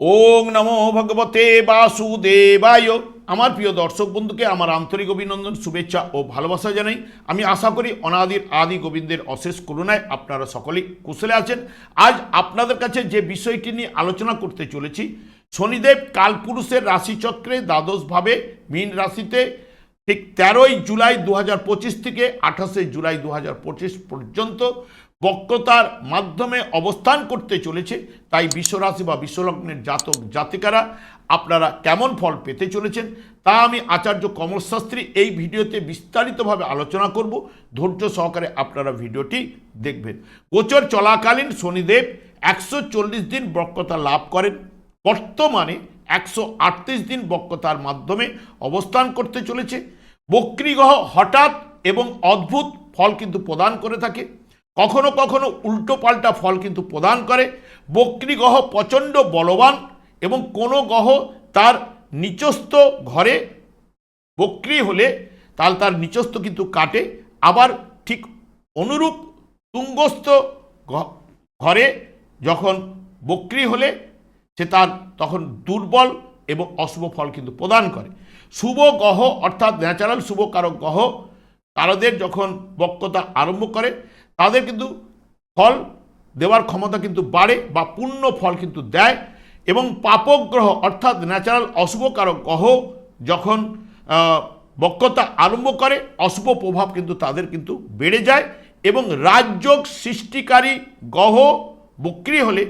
ওং নমো ভগবতে বাসুদেবায়। আমার প্রিয় দর্শক বন্ধুকে আমার আন্তরিক অভিনন্দন, শুভেচ্ছা ও ভালোবাসা জানাই। আমি আশা করি অনাদির আদি গোবিন্দের অশেষ করুণায় আপনারা সকলেই কুশলে আছেন। আজ আপনাদের কাছে যে বিষয়টি নিয়ে আলোচনা করতে চলেছি, শনিদেব কালপুরুষের রাশিচক্রে দ্বাদশভাবে মীন রাশিতে ঠিক তেরোই জুলাই দু হাজার পঁচিশ থেকে আঠাশে জুলাই দু হাজার পঁচিশ পর্যন্ত বক্রতার মাধ্যমে অবস্থান করতে চলেছে। তাই বিশ্বরাশি বা বিশ্বলগ্নের জাতক জাতিকারা আপনারা কেমন ফল পেতে চলেছেন তা আমি আচার্য কমল শাস্ত্রী এই ভিডিওতে বিস্তারিতভাবে আলোচনা করব। ধৈর্য সহকারে আপনারা ভিডিওটি দেখবেন। গোচর চলাকালীন শনিদেব একশো চল্লিশ দিন বক্রতা লাভ করেন। বর্তমানে একশো আটত্রিশ দিন বক্রতার মাধ্যমে অবস্থান করতে চলেছে। বক্রীগ্রহ হঠাৎ এবং অদ্ভুত ফল কিন্তু প্রদান করে থাকে। কখনো কখনো উল্টো পাল্টা ফল কিন্তু প্রদান করে। বক্রীগ্রহ প্রচণ্ড বলবান এবং কোনো গ্রহ তার নিচস্থ ঘরে বক্রি হলে তাহলে তার নিচস্থ কিন্তু কাটে। আবার ঠিক অনুরূপ তুঙ্গস্থ ঘরে যখন বক্রি হলে সে তার তখন দুর্বল এবং অশুভ ফল কিন্তু প্রদান করে। শুভ গ্রহ অর্থাৎ ন্যাচারাল শুভ কারক গ্রহ তারাদের যখন বক্রতা আরম্ভ করে তাদের কিন্তু ফল দেওয়ার ক্ষমতা কিন্তু বাড়ে বা পূর্ণ ফল কিন্তু দেয় এবং পাপগ্রহ অর্থাৎ ন্যাচারাল অশুভ কারক গ্রহ যখন বক্রতা আরম্ভ করে, অশুভ প্রভাব কিন্তু তাদের কিন্তু বেড়ে যায় এবং রাজযোগ সৃষ্টিকারী গ্রহ বক্রি হলে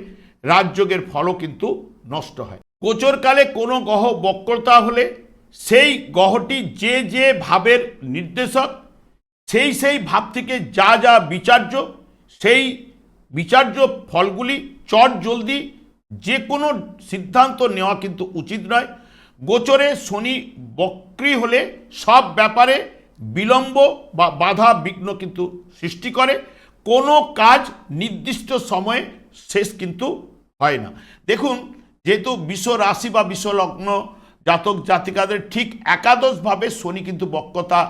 রাজযোগের ফলও কিন্তু নষ্ট হয়। গোচরকালে কোনো গ্রহ বক্রতা হলে সেই গ্রহটি যে যে ভাবের নির্দেশক সেই সেই ভাব থেকে যা যা বিচার্য, সেই বিচার্য ফলগুলি চট জলদি যে কোনো সিদ্ধান্ত নেওয়া কিন্তু উচিত নয়। গোচরে শনি বক্রি হলে সব ব্যাপারে বিলম্ব বা বাধা বিঘ্ন কিন্তু সৃষ্টি করে। কোনো কাজ নির্দিষ্ট সময়ে শেষ কিন্তু হয় না। দেখুন, যেহেতু বিশ্ব রাশি বা বিশ্বলগ্ন জাতক জাতিকাদের ঠিক একাদশভাবে শনি কিন্তু বক্রতা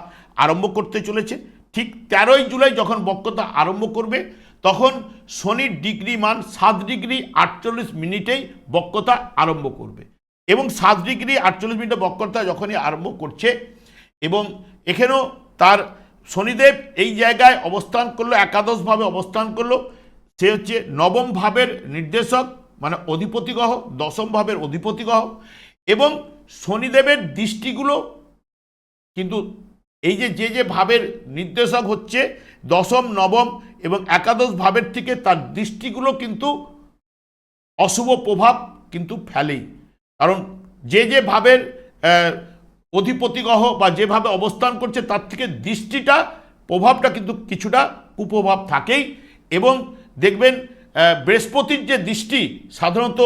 আরম্ভ করতে চলেছে। ঠিক তেরোই জুলাই যখন বক্রতা আরম্ভ করবে, তখন শনির ডিগ্রি মান সাত ডিগ্রি আটচল্লিশ মিনিটেই বক্রতা আরম্ভ করবে। এবং সাত ডিগ্রি আটচল্লিশ মিনিটে বক্রতা যখনই আরম্ভ করছে এবং এখানেও তার শনিদেব এই জায়গায় অবস্থান করল, একাদশভাবে অবস্থান করল। সে হচ্ছে নবম ভাবের নির্দেশক মানে অধিপতি গ্রহ দশম ভাবের অধিপতি গ্রহ এবং শনিদেবের দৃষ্টিগুলো কিন্তু এই যে যে যে ভাবের নির্দেশক হচ্ছে দশম নবম এবং একাদশ ভাবের থেকে তার দৃষ্টিগুলো কিন্তু অশুভ প্রভাব কিন্তু ফেলেই। কারণ যে যে ভাবের আহ, অধিপতি গ্রহ বা যেভাবে অবস্থান করছে তার থেকে দৃষ্টিটা প্রভাবটা কিন্তু কিছুটা কুপ্রভাব থাকেই এবং দেখবেন বৃহস্পতির যে দৃষ্টি সাধারণত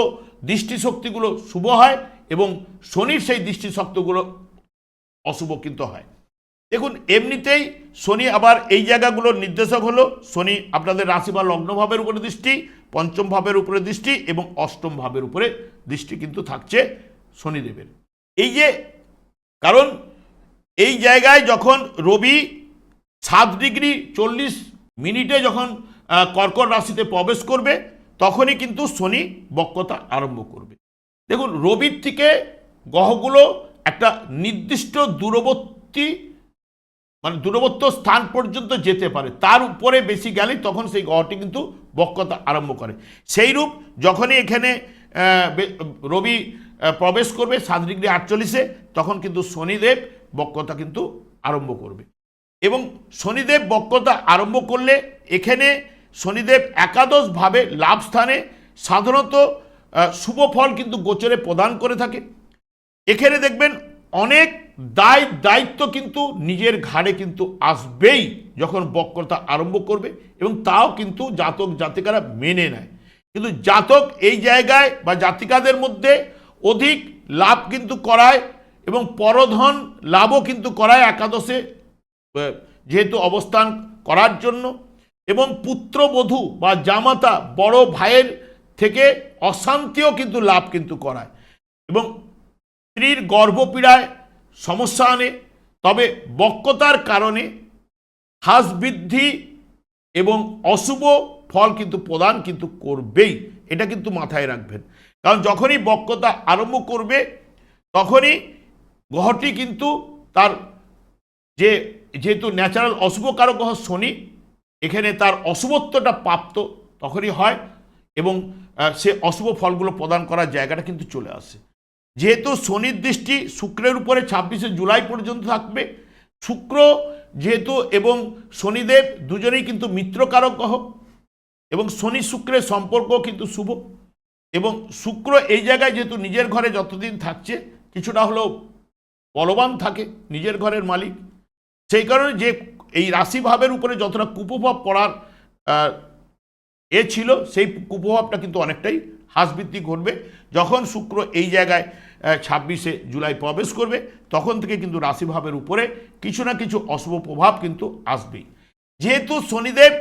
দৃষ্টিশক্তিগুলো শুভ হয় এবং শনির সেই দৃষ্টিশক্তিগুলো অশুভ কিন্তু হয়। দেখুন, এমনিতেই শনি আবার এই জায়গাগুলোর নির্দেশক হলো। শনি আপনাদের রাশি বা লগ্ন ভাবের উপরে দৃষ্টি, পঞ্চম ভাবের উপরে দৃষ্টি এবং অষ্টম ভাবের উপরে দৃষ্টি কিন্তু থাকছে শনিদেবের। এই যে, কারণ এই জায়গায় যখন রবি সাত ডিগ্রি চল্লিশ মিনিটে যখন কর্কট রাশিতে প্রবেশ করবে, তখনই কিন্তু শনি বক্রতা আরম্ভ করবে। দেখুন, রবির থেকে গ্রহগুলো একটা নির্দিষ্ট দূরবর্তী মানে দূরবর্ত স্থান পর্যন্ত যেতে পারে। তার উপরে বেশি গেলেই তখন সেই গ্রহটি কিন্তু বক্রতা আরম্ভ করে। সেই রূপ যখনই এখানে রবি প্রবেশ করবে সাত ডিগ্রি আটচল্লিশে, তখন কিন্তু শনিদেব বক্রতা কিন্তু আরম্ভ করবে। এবং শনিদেব বক্রতা আরম্ভ করলে এখানে শনিদেব একাদশভাবে লাভ স্থানে, সাধারণত শুভ ফল কিন্তু গোচরে প্রদান করে থাকে। এখানে দেখবেন অনেক দায়, দায়িত্ব কিন্তু নিজের ঘাড়ে কিন্তু আসবেই যখন বক্রতা আরম্ভ করবে এবং তাও কিন্তু জাতক, জাতিকারা মেনে নেয়। কিন্তু জাতক এই জায়গায় বা জাতিকাদের মধ্যে অধিক লাভ কিন্তু করায় এবং পরধন লাভও কিন্তু করায় একাদশে যেহেতু অবস্থান করার জন্য। এবং পুত্রবধূ বা জামাতা বড় ভাইয়ের থেকে অশান্তিও কিন্তু লাভ কিন্তু করায়। এবং স্ত্রীর গর্ভপীড়ায় সমস্যা আনে, তবে বক্রতার কারণে হ্রাস বৃদ্ধি এবং অশুভ ফল কিন্তু প্রদান কিন্তু করবেই, এটা কিন্তু মাথায় রাখবেন। কারণ যখনই বক্রতা আরম্ভ করবে, তখনই গ্রহটি কিন্তু তার যে, যেহেতু ন্যাচারাল অশুভ কারক গ্রহ শনি, এখানে তার অশুভত্বটা প্রাপ্ত, তখনই হয় এবং সে অশুভ ফলগুলো প্রদান করার জায়গাটা কিন্তু চলে আসে। যেহেতু শনির দৃষ্টি শুক্রের উপরে ছাব্বিশে জুলাই পর্যন্ত থাকবে, শুক্র যেহেতু এবং শনিদেব দুজনেই কিন্তু মিত্রকারক গ্রহ এবং শনি শুক্রের সম্পর্ক কিন্তু শুভ এবং শুক্র এই জায়গায় যেহেতু নিজের ঘরে যতদিন থাকছে, কিছুটা হলেও বলবান থাকে নিজের ঘরের মালিক। সেই কারণে যে এই রাশিভাবের উপরে যতটা কুপ্রভাব পড়ার এ ছিল, সেই কুপ্রভাবটা কিন্তু অনেকটাই হ্রাসবৃদ্ধি ঘটবে। যখন শুক্র এই জায়গায় ছাব্বিশে জুলাই প্রবেশ করবে, তখন থেকে কিন্তু রাশিভাবের উপরে কিছু না কিছু অশুভ প্রভাব কিন্তু আসবেই। যেহেতু শনিদেব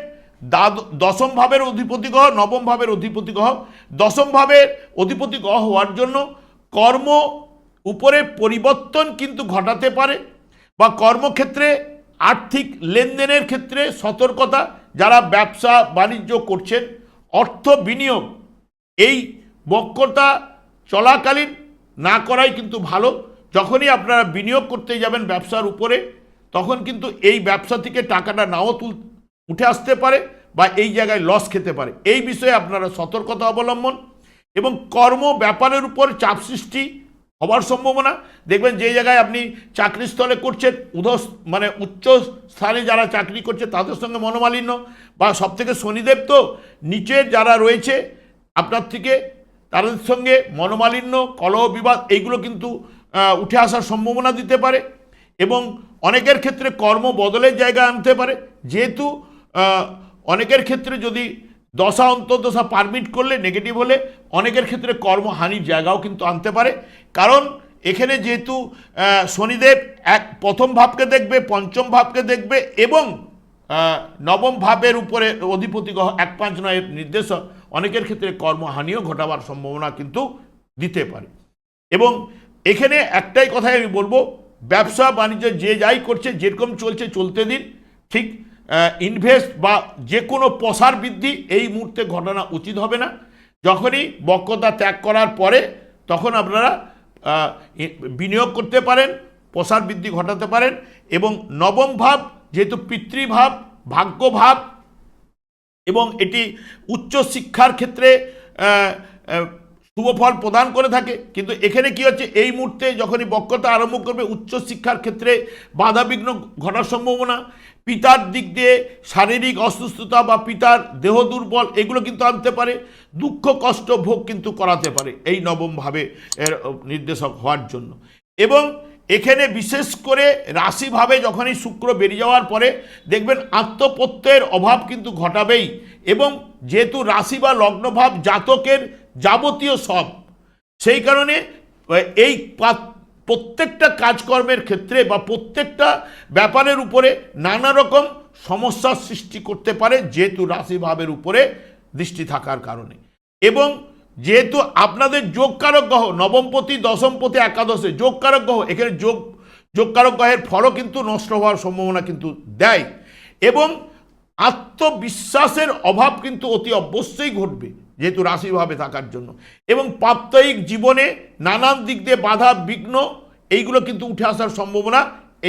দ্বাদ- দশম ভাবের অধিপতি গ্রহ, নবম ভাবের অধিপতি গ্রহ, দশম ভাবের অধিপতি গ্রহ হওয়ার জন্য কর্ম উপরে পরিবর্তন কিন্তু ঘটাতে পারে বা কর্মক্ষেত্রে আর্থিক লেনদেনের ক্ষেত্রে সতর্কতা যারা ব্যবসা বাণিজ্য করছেন, অর্থ বিনিয়োগ, এই বক্রতা চলাকালীন না করাই কিন্তু ভালো। যখনই আপনারা বিনিয়োগ করতে যাবেন ব্যবসার উপরে, তখন কিন্তু এই ব্যবসা থেকে টাকাটা নাও তুল উঠে আসতে পারে বা এই জায়গায় লস খেতে পারে। এই বিষয়ে আপনারা সতর্কতা অবলম্বন এবং কর্ম ব্যাপারের উপর চাপ সৃষ্টি হবার সম্ভাবনা। দেখবেন যে জায়গায় আপনি চাকরিস্থলে করছেন উধ মানে উচ্চ স্থানে যারা চাকরি করছে তাদের সঙ্গে মনোমালিন্য বা সবথেকে শনিদেব তো নিচের যারা রয়েছে, আপনার থেকে তাদের সঙ্গে মনোমালিন্য, কলহ, বিবাদ, এইগুলো কিন্তু উঠে আসার সম্ভাবনা দিতে পারে এবং অনেকের ক্ষেত্রে কর্ম বদলের জায়গা আনতে পারে। যেহেতু অনেকের ক্ষেত্রে যদি দশা, অন্তর্দশা পারমিট করলে নেগেটিভ হলে, অনেকের ক্ষেত্রে কর্মহানির জায়গাও কিন্তু আনতে পারে। কারণ, এখানে যেহেতু শনিদেব এক, প্রথম ভাবকে দেখবে, পঞ্চম ভাবকে দেখবে এবং নবম ভাবের উপরে অধিপতি এক, পাঁচ, নয়ের নির্দেশক। অনেকের ক্ষেত্রে কর্মহানিও ঘটাবার সম্ভাবনা কিন্তু দিতে পারে। এবং এখানে একটাই কথাই আমি বলব, ব্যবসা বাণিজ্য যে যাই করছে, যেরকম চলছে, চলতে দিন। ঠিক ইনভেস্ট বা যে কোনো প্রসার বৃদ্ধি, এই মুহূর্তে ঘটনা উচিত হবে না। যখনই বক্রতা ত্যাগ করার পরে তখন আপনারা বিনিয়োগ করতে পারেন, প্রসার বৃদ্ধি ঘটাতে পারেন এবং নবম ভাব, যেহেতু পিতৃভাব, ভাগ্যভাব এবং এটি উচ্চ শিক্ষার ক্ষেত্রে আহ, আহ, শুভ ফল প্রদান করে থাকে। কিন্তু এখানে কি হচ্ছে? এই মুহূর্তে যখনই বক্রতা আরম্ভ করবে উচ্চ শিক্ষার ক্ষেত্রে বাধাবিঘ্ন ঘটার সম্ভাবনা। পিতার দিক দিয়ে শারীরিক অসুস্থতা বা পিতার দেহ দুর্বল এগুলো কিন্তু আনতে পারে। দুঃখ কষ্ট ভোগ কিন্তু করাতে পারে। এই নবমভাবে এর নির্দেশক হওয়ার জন্য। এবং এখানে বিশেষ করে রাশিভাবে যখনই শুক্র বেরিয়ে যাওয়ার পরে দেখবেন আত্মপ্রত্যয়ের অভাব কিন্তু ঘটাবেই এবং যেহেতু রাশি বা লগ্নভাব জাতকের যাবতীয় সব, সেই কারণে এই প্রত্যেকটা কাজকর্মের ক্ষেত্রে বা প্রত্যেকটা ব্যাপারের উপরে নানা রকম সমস্যার সৃষ্টি করতে পারে যেহেতু রাশিভাবের উপরে দৃষ্টি থাকার কারণে। এবং যেহেতু আপনাদের যোগকারক গ্রহ নবমপতি দশমপতি একাদশে যোগকারক গ্রহ, এখানে যোগ, যোগকারক গ্রহের ফলও কিন্তু নষ্ট হওয়ার সম্ভাবনা কিন্তু দেয়। এবং আত্মবিশ্বাসের অভাব কিন্তু অতি অবশ্যই ঘটবে, যেহেতু রাশিভাবে থাকার জন্য। এবং প্রাত্যহিক জীবনে নানান দিক দিয়ে বাধা, বিঘ্ন, এইগুলো কিন্তু উঠে আসার সম্ভাবনা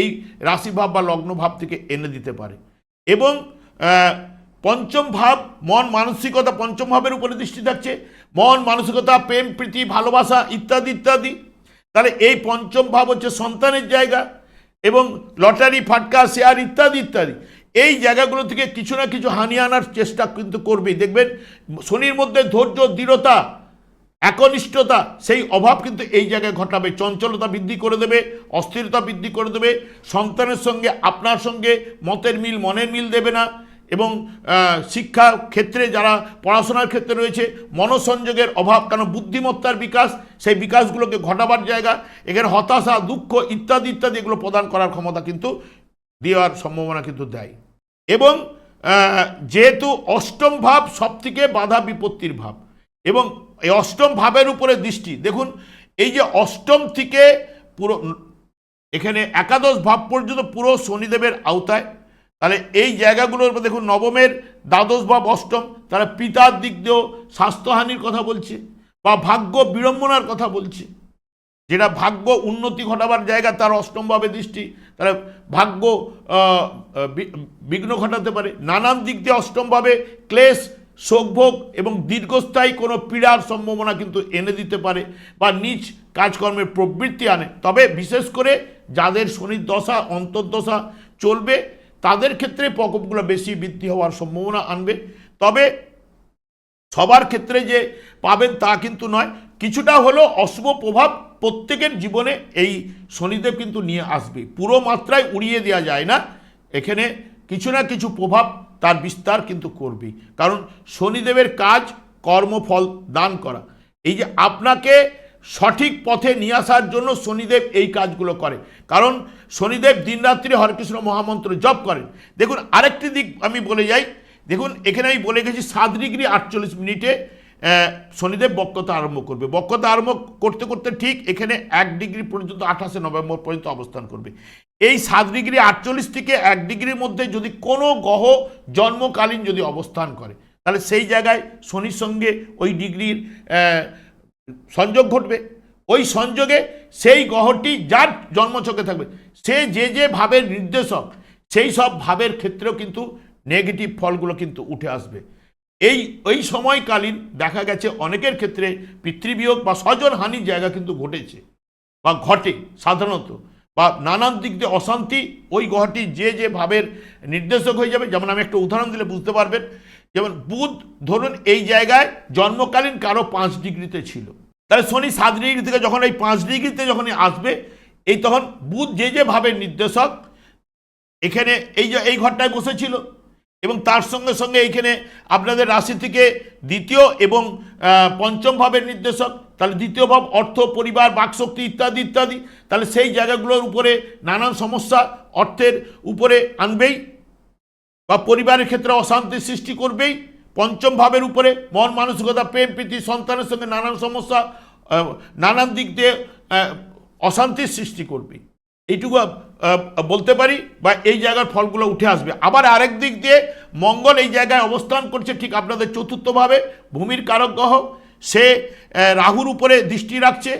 এই রাশিভাব বা লগ্নভাব থেকে এনে দিতে পারে। এবং পঞ্চম ভাব মন মানসিকতা পঞ্চম ভাবের উপরে দৃষ্টি থাকছে। মন, মানসিকতা, প্রেম, প্রীতি, ভালোবাসা ইত্যাদি ইত্যাদি। তাহলে এই পঞ্চম ভাব হচ্ছে সন্তানের জায়গা এবং লটারি, ফাটকা, শেয়ার ইত্যাদি ইত্যাদি। এই জায়গাগুলো থেকে কিছু না কিছু হানি আনার চেষ্টা কিন্তু করবেই। দেখবেন, শনির মধ্যে ধৈর্য, দৃঢ়তা, একনিষ্ঠতা, সেই অভাব কিন্তু এই জায়গায় ঘটাবে। চঞ্চলতা বৃদ্ধি করে দেবে, অস্থিরতা বৃদ্ধি করে দেবে। সন্তানের সঙ্গে, আপনার সঙ্গে মতের মিল, মনের মিল দেবে না। এবং শিক্ষা ক্ষেত্রে যারা পড়াশোনার ক্ষেত্রে রয়েছে, মনসংযোগের অভাব, কারণ বুদ্ধিমত্তার বিকাশ, সেই বিকাশগুলোকে ঘটাবার জায়গা, এখানে হতাশা, দুঃখ ইত্যাদি ইত্যাদি এগুলো প্রদান করার ক্ষমতা কিন্তু দেওয়ার সম্ভাবনা কিন্তু দেয়। এবং যেহেতু অষ্টম ভাব সব থেকে বাধা বিপত্তির ভাব, এবং এই অষ্টম ভাবের উপরে দৃষ্টি, দেখুন, এই যে অষ্টম থেকে পুরো, এখানে একাদশ ভাব পর্যন্ত পুরো শনিদেবের আওতায় তাহলে এই জায়গাগুলোর দেখুন নবমের দ্বাদশ ভাব অষ্টম তাহলে পিতার দিক দিয়েও স্বাস্থ্যহানির কথা বলছে বা ভাগ্য বিড়ম্বনার কথা বলছে। যেটা ভাগ্য উন্নতি ঘটাবার জায়গা, তার অষ্টমভাবে দৃষ্টি। তাহলে ভাগ্য বিঘ্ন ঘটাতে পারে। নানান দিক দিয়ে অষ্টমভাবে ক্লেশ, শোকভোগ এবং দীর্ঘস্থায়ী কোনো পীড়ার সম্ভাবনা কিন্তু এনে দিতে পারে বা নিজ কাজকর্মের প্রবৃত্তি আনে। তবে বিশেষ করে যাদের শনির দশা, অন্তর্দশা চলবে তাদের ক্ষেত্রে প্রকোপগুলো বেশি বৃদ্ধি হওয়ার সম্ভাবনা আনবে। তবে সবার ক্ষেত্রে যে পাবেন তা কিন্তু নয়। কিছুটা হলেও অশুভ প্রভাব প্রত্যেকের জীবনে এই শনিদেব কিন্তু নিয়ে আসবে। পুরো মাত্রায় উড়িয়ে দেওয়া যায় না। এখানে কিছু না কিছু প্রভাব তার বিস্তার কিন্তু করবে। কারণ শনিদেবের কাজ কর্মফল দান করা। এই যে আপনাকে সঠিক পথে নিয়ে আসার জন্য শনিদেব এই কাজগুলো করে। কারণ শনিদেব দিনরাত্রি হরেকৃষ্ণ মহামন্ত্র জপ করেন। দেখুন, আরেকটি দিক আমি বলে যাই। দেখুন, এখানে আমি বলে গেছি সাত ডিগ্রি আটচল্লিশ মিনিটে শনিদেব বক্রতা আরম্ভ করবে। বক্রতা আরম্ভ করতে করতে ঠিক এখানে এক ডিগ্রি পর্যন্ত, আঠাশে নভেম্বর পর্যন্ত অবস্থান করবে। এই সাত ডিগ্রি আটচল্লিশ থেকে এক ডিগ্রির মধ্যে যদি কোনো গ্রহ জন্মকালীন যদি অবস্থান করে, তাহলে সেই জায়গায় শনির সঙ্গে ওই ডিগ্রির সংযোগ ঘটবে। ওই সংযোগে সেই গ্রহটি যার জন্মছকে থাকবে, সে যে যে ভাবের নির্দেশক, সেই সব ভাবের ক্ষেত্রেও কিন্তু নেগেটিভ ফলগুলো কিন্তু উঠে আসবে। এই, ওই সময়কালীন দেখা গেছে অনেকের ক্ষেত্রে পিতৃবিয়োগ বা স্বজন হানির জায়গা কিন্তু ঘটেছে বা ঘটে সাধারণত বা নানান দিক দিয়ে অশান্তি, ওই গ্রহটি যে যে ভাবের নির্দেশক হয়ে যাবে। যেমন আমি একটা উদাহরণ দিলে বুঝতে পারবেন যেমন বুধ, ধরুন এই জায়গায় জন্মকালীন কারও পাঁচ ডিগ্রিতে ছিল। তাহলে শনি সাত ডিগ্রি থেকে যখন এই পাঁচ ডিগ্রিতে যখন আসবে, এই তখন বুধ যে যে ভাবের নির্দেশক, এখানে এই যে, এই ঘরটায় বসেছিল। এবং তার সঙ্গে সঙ্গে এইখানে আপনাদের রাশি থেকে দ্বিতীয় এবং পঞ্চম ভাবের নির্দেশক, তাহলে দ্বিতীয় ভাব অর্থ, পরিবার, বাকশক্তি ইত্যাদি ইত্যাদি। তাহলে সেই জায়গাগুলোর উপরে নানান সমস্যা অর্থের উপরে আনবেই। বা পরিবারের ক্ষেত্রে অশান্তির সৃষ্টি করবেই। পঞ্চম ভাবের উপরে মন মানসিকতা, প্রেম, প্রীতি, সন্তানের সঙ্গে নানান সমস্যা নানান দিক দিয়ে অশান্তির সৃষ্টি করবে। এইটুকু বলতে পারি বা এই জায়গার ফলগুলো উঠে আসবে। আবার আরেক দিক দিয়ে মঙ্গল এই জায়গায় অবস্থান করছে ঠিক আপনাদের চতুর্থভাবে ভূমির কারক গ্রহ। সে রাহুর উপরে দৃষ্টি রাখছে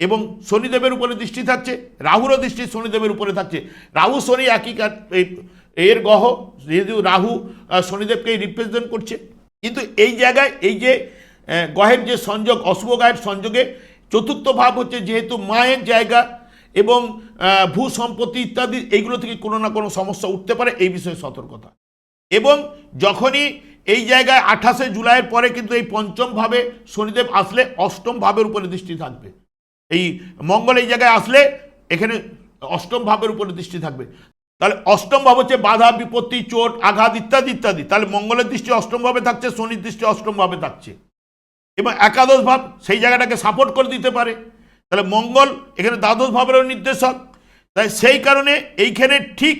এবং শনিদেবের উপরে দৃষ্টি থাকছে, রাহুরও দৃষ্টি শনিদেবের উপরে থাকছে। রাহু, শনি একই এর গ্রহ, যেহেতু রাহু শনিদেবকেই রিপ্রেজেন্ট করছে। কিন্তু এই জায়গায় এই যে গ্রহের যে সংযোগ, অশুভ গ্রহের সংযোগে চতুর্থ ভাব হচ্ছে যেহেতু মায়ের জায়গা এবং ভূ সম্পত্তি ইত্যাদি, এইগুলো থেকে কোনো না কোনো সমস্যা উঠতে পারে, এই বিষয়ে সতর্কতা। এবং যখনই এই জায়গায় আঠাশে জুলাইয়ের পরে কিন্তু এই পঞ্চম ভাবে শনিদেব আসলে অষ্টম ভাবের উপরে দৃষ্টি থাকবে। এই মঙ্গল এই জায়গায় আসলে এখানে অষ্টম ভাবের উপরে দৃষ্টি থাকবে। তাহলে অষ্টম ভাব হচ্ছে বাধা, বিপত্তি, চোট, আঘাত ইত্যাদি ইত্যাদি। তাহলে মঙ্গলের দৃষ্টি অষ্টম ভাবে থাকছে, শনির দৃষ্টি অষ্টম ভাবে থাকছে। এবং একাদশ ভাব সেই জায়গাটাকে সাপোর্ট করে দিতে পারে। তাহলে মঙ্গল এখানে দ্বাদশ ভাবেরও নির্দেশক। তাই সেই কারণে এইখানে ঠিক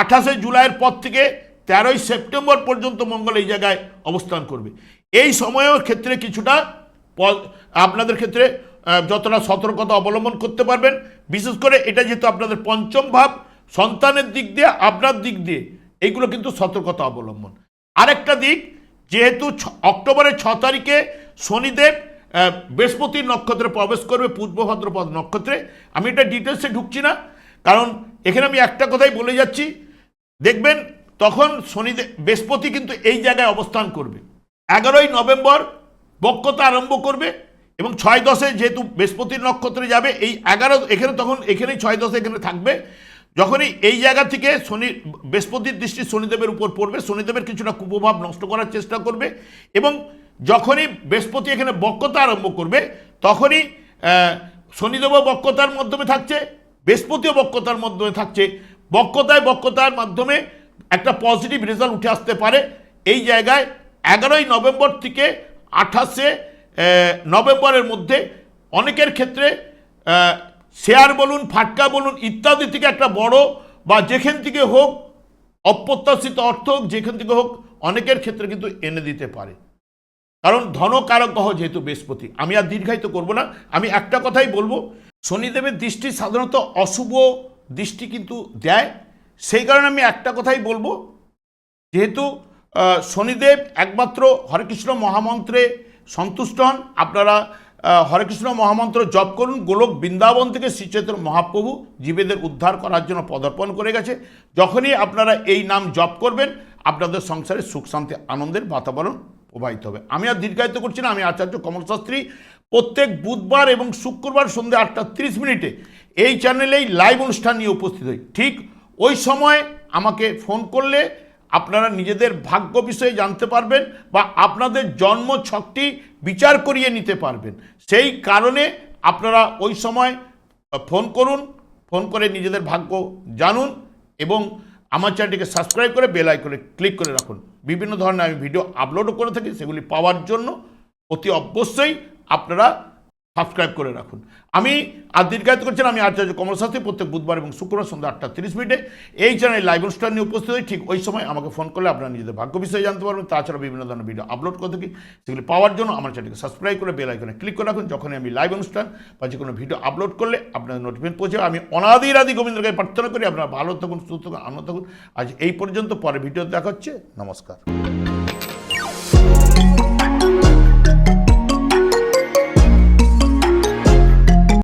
আঠাশে জুলাইয়ের পর থেকে তেরোই সেপ্টেম্বর পর্যন্ত মঙ্গল এই জায়গায় অবস্থান করবে। এই সময়ের ক্ষেত্রে কিছুটা আপনাদের ক্ষেত্রে যতটা সতর্কতা অবলম্বন করতে পারবেন। বিশেষ করে এটা যেহেতু আপনাদের পঞ্চম ভাব সন্তানের দিক দিয়ে আপনার দিক দিয়ে এইগুলো কিন্তু সতর্কতা অবলম্বন। আরেকটা দিক যেহেতু অক্টোবরের ছ তারিখে শনিদেব আহ, বৃহস্পতির নক্ষত্রে প্রবেশ করবে পূর্ব ভাদ্রপদ নক্ষত্রে। আমি এটা ডিটেলসে ঢুকছি না কারণ এখানে আমি একটা কথাই বলে যাচ্ছি। দেখবেন তখন শনিদেব বৃহস্পতি কিন্তু এই জায়গায় অবস্থান করবে। এগারোই নভেম্বর বক্রতা আরম্ভ করবে এবং ছয় দশে যেহেতু বৃহস্পতির নক্ষত্রে যাবে এই এগারো এখানে তখন এখানেই ছয় দশে এখানে থাকবে। যখনই এই জায়গা থেকে শনি বৃহস্পতির দৃষ্টি শনিদেবের উপর পড়বে শনিদেবের কিছুটা কুপ্রভাব নষ্ট করার চেষ্টা করবে এবং যখনই বৃহস্পতি এখানে বক্রতা আরম্ভ করবে তখনই আহ, শনিদেবও বক্রতার মাধ্যমে থাকছে বৃহস্পতিও বক্রতার মাধ্যমে থাকছে। বক্রতায় বক্রতার মাধ্যমে একটা পজিটিভ রেজাল্ট উঠে আসতে পারে। এই জায়গায় এগারোই নভেম্বর থেকে আঠাশে নভেম্বরের মধ্যে অনেকের ক্ষেত্রে শেয়ার বলুন, ফাটকা বলুন, ইত্যাদি থেকে একটা বড় বা যেখান থেকে হোক, অপ্রত্যাশিত অর্থ হোক, যেখান থেকে হোক, অনেকের ক্ষেত্রে কিন্তু এনে দিতে পারে। কারণ ধনকারক গ্রহ যেহেতু বৃহস্পতি, আমি আর দীর্ঘায়িত করব না, আমি একটা কথাই বলব, শনিদেবের দৃষ্টি সাধারণত অশুভ দৃষ্টি কিন্তু দেয়। সেই কারণে আমি একটা কথাই বলব, যেহেতু শনিদেব একমাত্র হরেকৃষ্ণ মহামন্ত্রে সন্তুষ্ট হন, আপনারা আহ, হরে কৃষ্ণ মহামন্ত্র জপ করুন। গোলক বৃন্দাবন থেকে শ্রীচৈতন্য মহাপ্রভু জীবেদের উদ্ধার করার জন্য পদার্পণ করে গেছে। যখনই আপনারা এই নাম জপ করবেন আপনাদের সংসারে সুখ শান্তি আনন্দের বাতাবরণ প্রবাহিত হবে। আমি আর দীর্ঘায়িত করছি না আমি আচার্য কমল শাস্ত্রী। প্রত্যেক বুধবার এবং শুক্রবার সন্ধ্যে আটটা তিরিশ মিনিটে এই চ্যানেলেই লাইভ অনুষ্ঠান নিয়ে উপস্থিত হই। ঠিক ওই সময় আমাকে ফোন করলে আপনারা নিজেদের ভাগ্য বিষয়ে জানতে পারবেন বা আপনাদের জন্ম ছকটি বিচার করিয়ে নিতে পারবেন। সেই কারণে আপনারা ওই সময় ফোন করুন, ফোন করে নিজেদের ভাগ্য জানুন এবং আমার চ্যানেলটিকে সাবস্ক্রাইব করে বেল আইকনে ক্লিক করে রাখুন। বিভিন্ন ধরনের আমি ভিডিও আপলোডও করে থাকি, সেগুলি পাওয়ার জন্য অতি অবশ্যই আপনারা সাবস্ক্রাইব করে রাখুন। আমি আর দীর্ঘায়িত করছেন আমি আচার্য কমল শাস্ত্রী, প্রত্যেক বুধবার এবং শুক্রবার সন্ধ্যা আটটা তিরিশ মিনিটে এই চ্যানেলে লাইভ অনুষ্ঠান নিয়ে উপস্থিত হই। ঠিক ওই সময় আমাকে ফোন করলে আপনারা নিজেদের ভাগ্য বিষয়ে জানতে পারবেন। তাছাড়া বিভিন্ন ধরনের ভিডিও আপলোড করে থাকি। সেগুলি পাওয়ার জন্য আমার চ্যানেলকে সাবস্ক্রাইব করে বেল আইকনে ক্লিক করে রাখুন। যখনই আমি লাইভ অনুষ্ঠান বা যে কোনো ভিডিও আপলোড করলে আপনাদের নোটিফিকেশন পৌঁছে আমি অনাদির আদি গোবিন্দকে প্রার্থনা করি। আপনারা ভালো থাকুন, সুস্থ থাকুন, আনন্দ থাকুন। আজ এই পর্যন্ত পরে ভিডিও দেখা হচ্ছে। নমস্কার।